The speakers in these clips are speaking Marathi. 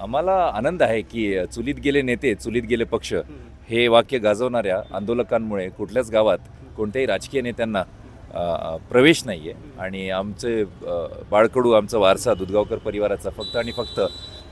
आम्हाला आनंद आहे की चुलीत गेले नेते चुलीत गेले पक्ष हे वाक्य गाजवणाऱ्या आंदोलकांमुळे कुठल्याच गावात कोणत्याही राजकीय नेत्यांना प्रवेश नाही आहे आणि आमचे बाळकडू आमचा वारसा दुधगावकर परिवाराचा फक्त आणि फक्त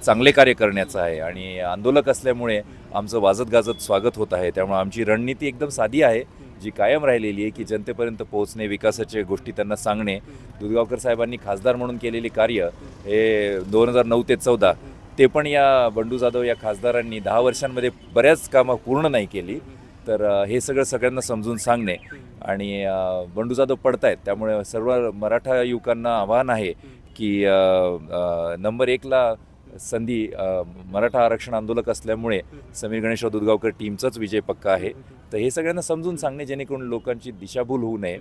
चांगले कार्य करण्याचा आहे. आणि आंदोलक असल्यामुळे आमचं वाजत गाजत स्वागत होत आहे. त्यामुळे आमची रणनीती एकदम साधी आहे जी कायम राहिलेली आहे की जनतेपर्यंत पोहोचणे विकासाच्या गोष्टी त्यांना सांगणे. दुधगावकर साहेबांनी खासदार म्हणून केलेले कार्य हे दोन हजार नऊ ते चौदा ते पण या बंडू जाधव या खासदारांनी दहा वर्षांमध्ये बऱ्याच कामं पूर्ण नाही केली. तर हे सगळं सगळ्यांना समजून सांगणे आणि बंडू जाधव पडतायत. त्यामुळे सर्व मराठा युवकांना आव्हान आहे की नंबर एकला संधी मराठा आरक्षण आंदोलक असल्यामुळे समीर गणेशराव दुधगावकर टीमचाच विजय पक्का आहे. तर हे सगळ्यांना समजून सांगणे जेणेकरून लोकांची दिशाभूल होऊ नये.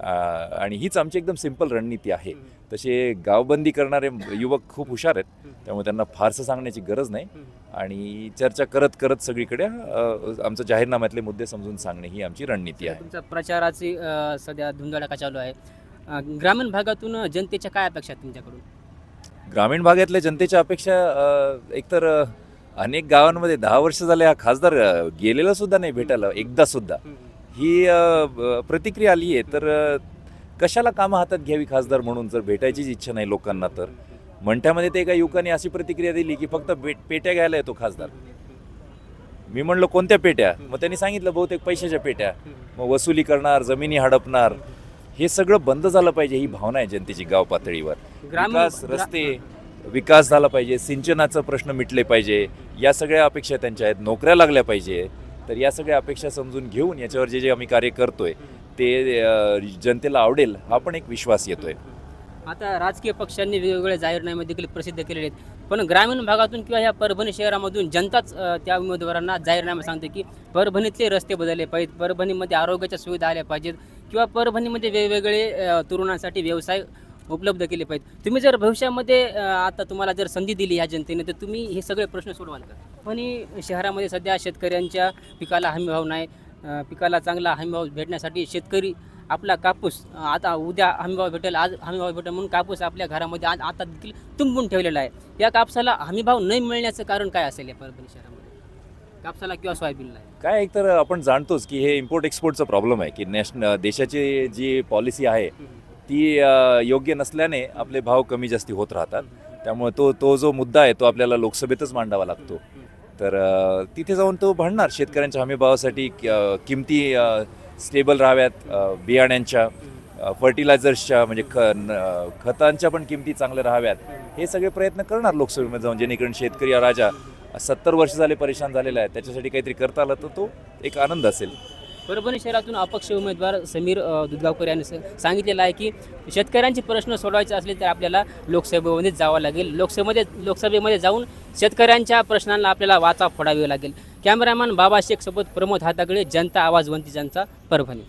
आणि हीच आमची एकदम सिंपल रणनीती आहे. तसे गावबंदी करणारे युवक खूप हुशार आहेत. त्यामुळे त्यांना फारसं सांगण्याची गरज नाही. आणि चर्चा करत करत सगळीकडे आमचं जाहीरनाम्यातले मुद्दे समजून सांगणे ही आमची रणनीती आहे. तुमचा प्रचाराची सध्या धुमधडाका चालू आहे? ग्रामीण भागातून जनतेच्या काय अपेक्षा आहेत तुमच्याकडून? ग्रामीण भागातल्या जनतेच्या अपेक्षा एकतर अनेक गावांमध्ये दहा वर्ष झाले हा खासदार गेलेला सुद्धा नाही भेटायला एकदा सुद्धा. ही प्रतिक्रिया आली आहे तर कशाला कामं हातात घ्यावी खासदार म्हणून? जर भेटायचीच इच्छा नाही लोकांना तर? मंठ्यामध्ये ते एका युवकांनी अशी प्रतिक्रिया दिली की फक्त बेट पेट्या घ्यायला येतो खासदार. मी म्हणलो कोणत्या पेट्या? मग त्यांनी सांगितलं बहुतेक पैशाच्या पेट्या. मग वसुली करणार जमिनी हडपणार. हे सगळं बंद झालं पाहिजे ही भावना आहे जनतेची गाव पातळीवर. विकास रस्ते विकास झाला पाहिजे सिंचनाचा प्रश्न मिटले पाहिजे. या सगळ्या अपेक्षा त्यांच्या आहेत नोकऱ्या लागल्या पाहिजे. तर या सगळ्या अपेक्षा समजून घेऊन याच्यावर जे जे आम्ही कार्य करतोय ते जनतेला आवडेल हा पण एक विश्वास येतोय. आता राजकीय पक्षांनी वेगवेगळ्या जाहीरनामे देखील प्रसिद्ध केलेले आहेत. पण ग्रामीण भागातून किंवा ह्या परभणी शहरामधून जनताच त्या उमेदवारांना जाहीरनामा सांगते की परभणीतले रस्ते बदलले पाहिजेत परभणीमध्ये आरोग्याच्या सुविधा आल्या पाहिजेत किंवा परभणीमध्ये वेगवेगळे तरुणांसाठी व्यवसाय उपलब्ध केले पाहिजेत. तुम्ही जर भविष्यामध्ये आता तुम्हाला जर संधी दिली ह्या जनतेने तर तुम्ही हे सगळे प्रश्न सोडवाल का? पण ही शहरामध्ये सध्या शेतकऱ्यांच्या पिकाला हमीभाव नाही. पिकाला चांगला हमीभाव भेटण्यासाठी शेतकरी आपला कापूस आता उद्या हमीभाव भेटेल आज हमीभाव भेटेल म्हणून कापूस आपल्या घरामध्ये आज आता देखील तुंबून ठेवलेला आहे. या कापसाला हमीभाव नाही मिळण्याचं कारण काय असेल या परभणी शहरामध्ये? कापसाला किंवा सोयाबीनला? काय एक तर आपण जाणतोच की हे इम्पोर्ट एक्सपोर्टचा प्रॉब्लेम आहे की नॅशन देशाची जी पॉलिसी आहे ती योग्य नसल्याने आपले भाव कमी जास्ती होत राहतात. त्यामुळे तो तो जो मुद्दा आहे तो आपल्याला लोकसभेतच मांडावा लागतो. तर तिथे जाऊन तो भांडणार शेतकऱ्यांच्या हमीभावासाठी अ, किमती स्टेबल राहाव्यात बियाण्यांच्या फर्टिलायझर्सच्या म्हणजे ख न- खतांच्या पण किमती चांगल्या राहाव्यात. हे सगळे प्रयत्न करणार लोकसभेमध्ये जाऊन जेणेकरून शेतकरी राजा सत्तर वर्ष झाले परेशान झालेला आहे. त्याच्यासाठी काहीतरी करता आलं तर तो एक आनंद असेल. परभणी शहरातून अपक्ष उमेदवार समीर दुधगावकर यांनी सांगितलेलं आहे की शेतकऱ्यांचे प्रश्न सोडवायचे असले तर आपल्याला लोकसभेमध्ये जावं लागेल. लोकसभेमध्ये लोकसभेमध्ये जाऊन शेतकऱ्यांच्या प्रश्नांना आपल्याला वाचा फोडावी लागेल. कॅमेरामॅन बाबा शेखसोबत प्रमोद हाताकडे जनता आवाज वंती जनता परभणी.